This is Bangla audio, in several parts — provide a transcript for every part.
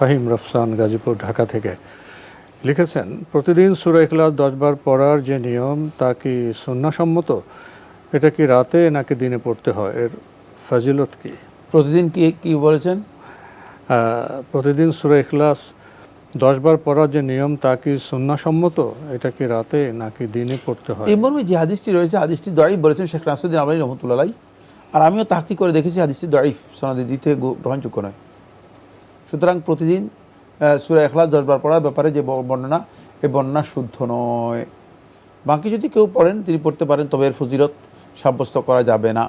ফাহিম রফসান গাজীপুর ঢাকা থেকে। লিখেছেন প্রতিদিন সুরা ইখলাস দশবার পড়ার যে নিয়ম তা কি সন্ন্যাসম্মত এটা কি রাতে নাকি দিনে পড়তে হয়? এর ফাজিলত কি? প্রতিদিন কি কি বলেছেন? প্রতিদিন সুরা ইখলাস দশবার পড়ার যে নিয়ম তা কি সুন্নাসম্মত? এটা কি রাতে নাকি দিনে পড়তে হয়? এই মর্মে যে হাদিসটি রয়েছে হাদিসটি দাঁড়িয়ে বলেছেন শেখ নাসুদ্দিন আলী রহমতুল্লাহ আর আমিও তাহকি করে দেখেছি হাদিসটি দাঁড়িয়ে সনদি দিতে গ্রহণযোগ্য নয়। সুতরাং প্রতিদিন সুরা এখলাস দশবার পড়ার ব্যাপারে যে বর্ণনা, এ বর্ণনা শুদ্ধ নয়। বাকি যদি কেউ পড়েন, তিনি পড়তে পারেন, তবে এর ফজিরত সাব্যস্ত করা যাবে না।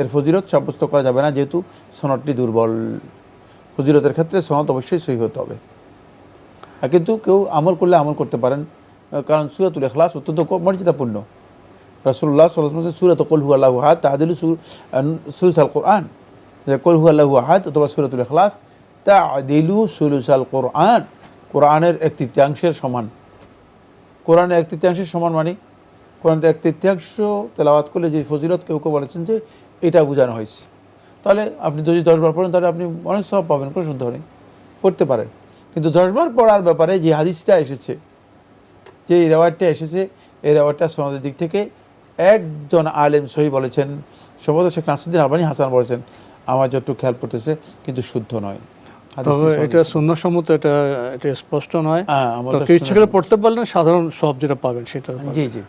এর ফজিরত সাব্যস্ত করা যাবে না, যেহেতু সনদটি দুর্বল। ফজিরতের ক্ষেত্রে সনদ অবশ্যই সহি হতে হবে। কিন্তু কেউ আমল করলে আমল করতে পারেন কারণ সুরাতুল এখলাস অত্যন্ত মর্যাদাপূর্ণ। রাসুল্লাহ সাল্লাহ সুরাত কল হু আল্লাহ আহাদ তাহাদিল সুলুস আল কোরআন। যে কল হু আল্লাহ আহাদ অথবা সুরাতুল এখলাস তা আদিলু সুলুস কোরআন। কোরআনের এক তৃতীয়াংশের সমান। কোরআনের এক তৃতীয়াংশের সমান মানে? কোরআনের এক তৃতীয়াংশ তেলাওয়াত করলে যে ফজিলত কেউ কেউ বলেছেন যে এটা বোঝানো হয়েছে। তাহলে আপনি যদি দশবার পড়েন, তাহলে আপনি অনেক সব পাবেন, কোনো সন্দেহ নেই। পড়তে পারেন। কিন্তু দশবার পড়ার ব্যাপারে যে হাদিসটা এসেছে, যে এই রেওয়ারটা এসেছে, এই রেওয়ারটা সনদের দিক থেকে একজন আলেম সহি বলেছেন। সম্ভবত শেখ নাসুদ্দিন আলবানী হাসান বলেছেন, আমার যতটুকু খেয়াল পড়তেছে, কিন্তু শুদ্ধ নয়। তবে এটা সুন্নাসম্মত এটা এটা স্পষ্ট নয়। হ্যাঁ, তো তো করে পড়তে পারলেন সাধারণ সব যেটা পাবেন সেটা জি জি।